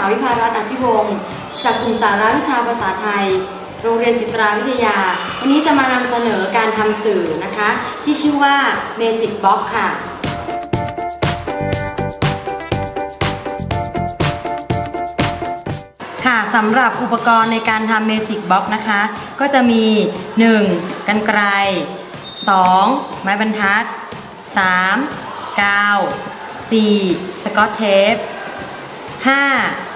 าวิภารัตน์อภิวงศ์จากกลุ่มสาระวิชาภาษาไทย โรงเรียนจิตราวิทยา วันนี้จะมานำเสนอการทำสื่อนะคะ ที่ชื่อว่า Magic Box ค่ะค่ะสำหรับอุปกรณ์ในการทำเมจิกบ็อกนะคะ ก็จะมี 1. กันไกร 2. ไม้บรรทัด 3. กาว 4. สกอตเทป 5.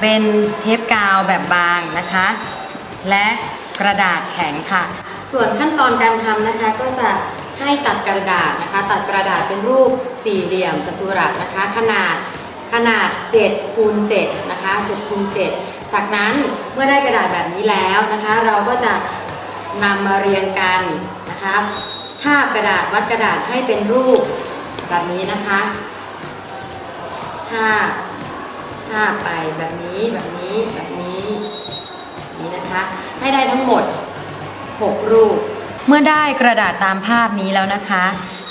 เป็นเทปกาวแบบบางนะคะ และกระดาษแข็งค่ะ ส่วนขั้นตอนการทำนะคะก็จะให้ตัดกระดาษนะคะ ตัดกระดาษเป็นรูปสี่เหลี่ยมจัตุรัสนะคะ ขนาดขนาด7คูณ7นะคะ7คูณ7จากนั้นเมื่อได้กระดาษแบบนี้แล้วนะคะ เราก็จะนำมาเรียงกันนะคะทาบกระดาษวัดกระดาษให้เป็นรูปแบบนี้นะคะทาบ ทาไปแบบนี้แบบนี้แบบนี้นี่นะคะ ให้ได้ทั้งหมด 6 รูป เมื่อได้กระดาษตามภาพนี้แล้วนะคะ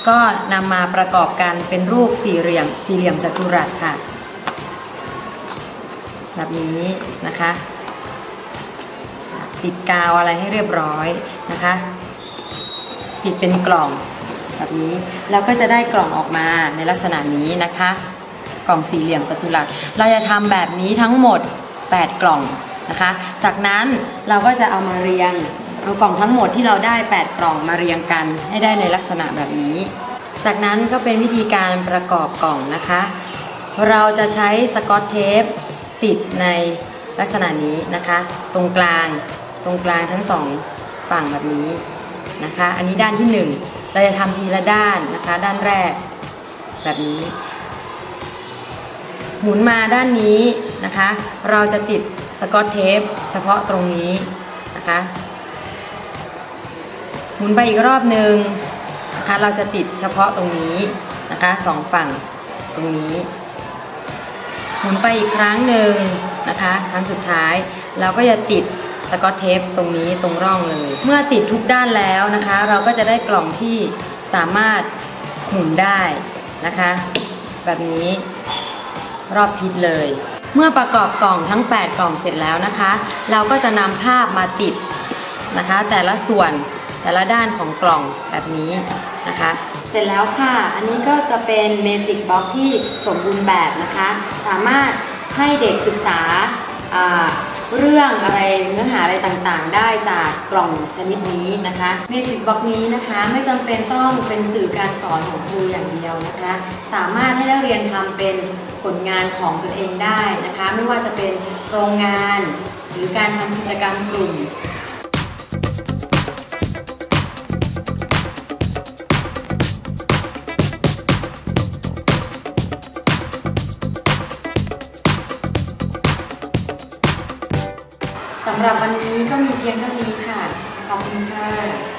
ก็นำมาประกอบกันเป็นรูปสี่เหลี่ยมสี่เหลี่ยมจัตุรัสค่ะ แบบนี้นะคะ ติดกาวอะไรให้เรียบร้อยนะคะ ติดเป็นกล่องแบบนี้ แล้วก็จะได้กล่องออกมาในลักษณะนี้นะคะ กล่องสี่เหลี่ยมจัตุรัส เราจะทำแบบนี้ทั้งหมด 8 กล่องนะคะ จากนั้นเราก็จะเอามาเรียง เอากล่องทั้งหมดที่เราได้ 8 กล่องมาเรียงกันให้ได้ในลักษณะแบบนี้ จากนั้นก็เป็นวิธีการประกอบกล่องนะคะ เราจะใช้สกอตเทปติดในลักษณะนี้นะคะ ตรงกลางตรงกลางทั้งสองฝั่งแบบนี้นะคะ อันนี้ด้านที่หนึ่งเราจะทำทีละด้านนะคะ ด้านแรกแบบนี้ หมุนมาด้านนี้นะคะ เราจะติดสกอตเทปเฉพาะตรงนี้นะคะ หมุนไปอีกรอบหนึ่งนะคะเราจะติดเฉพาะตรงนี้นะคะสองฝั่งตรงนี้ หมุนไปอีกครั้งหนึ่งนะคะ ครั้งสุดท้ายเราก็จะติดสกอตเทปตรงนี้ตรงร่องเลย เมื่อติดทุกด้านแล้วนะคะ เราก็จะได้กล่องที่สามารถหมุนได้นะคะ แบบนี้ รอบทิศเลย เมื่อประกอบกล่องทั้ง 8 กล่องเสร็จแล้วนะคะ เราก็จะนำภาพมาติดนะคะ แต่ละส่วนแต่ละด้านของกล่องแบบนี้นะคะ เสร็จแล้วค่ะ อันนี้ก็จะเป็นเมจิกบ็อกที่สมบูรณ์แบบนะคะ สามารถให้เด็กศึกษาอ่า เรื่องอะไรเนื้อหาอะไรต่างๆ ได้จากกล่องชนิดนี้นะคะเมจิกบ็อกนี้นะคะไม่จำเป็นต้องเป็นสื่อการสอนของครูอย่างเดียวนะคะ สามารถให้นักเรียนทำเป็นผลงานของตนเองได้นะคะ ไม่ว่าจะเป็นโครงงาน หรือการทำกิจกรรมกลุ่มำหรับวันนี้ก็มีเพียงเท่านี้ค่ะ ขอบคุณค่ะ